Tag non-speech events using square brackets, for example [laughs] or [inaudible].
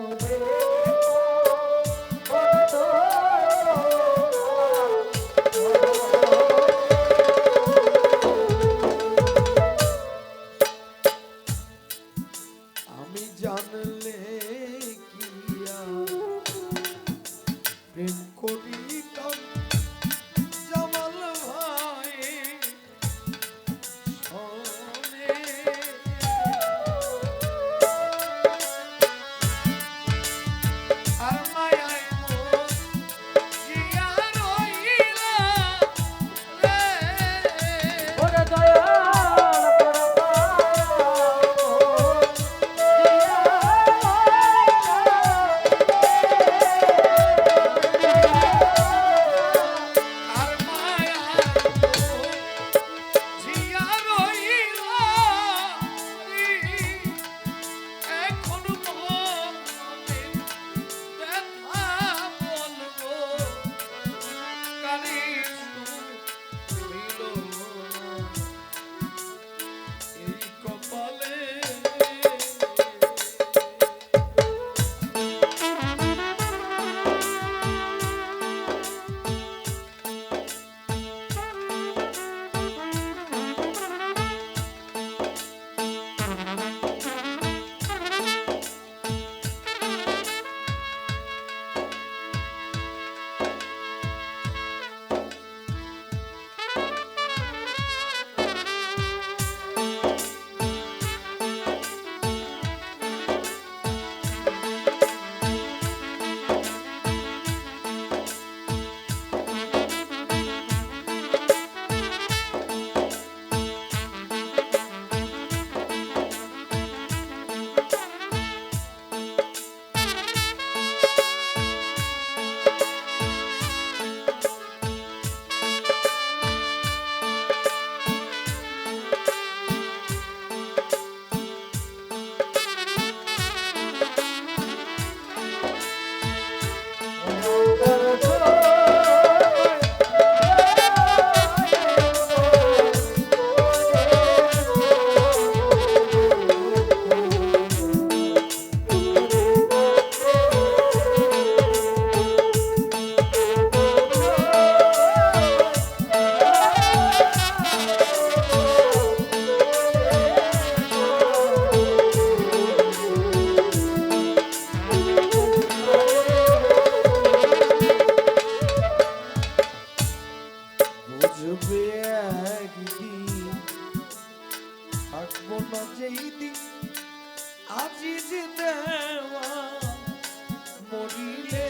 Thank you. Mm-hmm. [laughs] একদিন থাকব না যেই দিন আজি যে মরিলে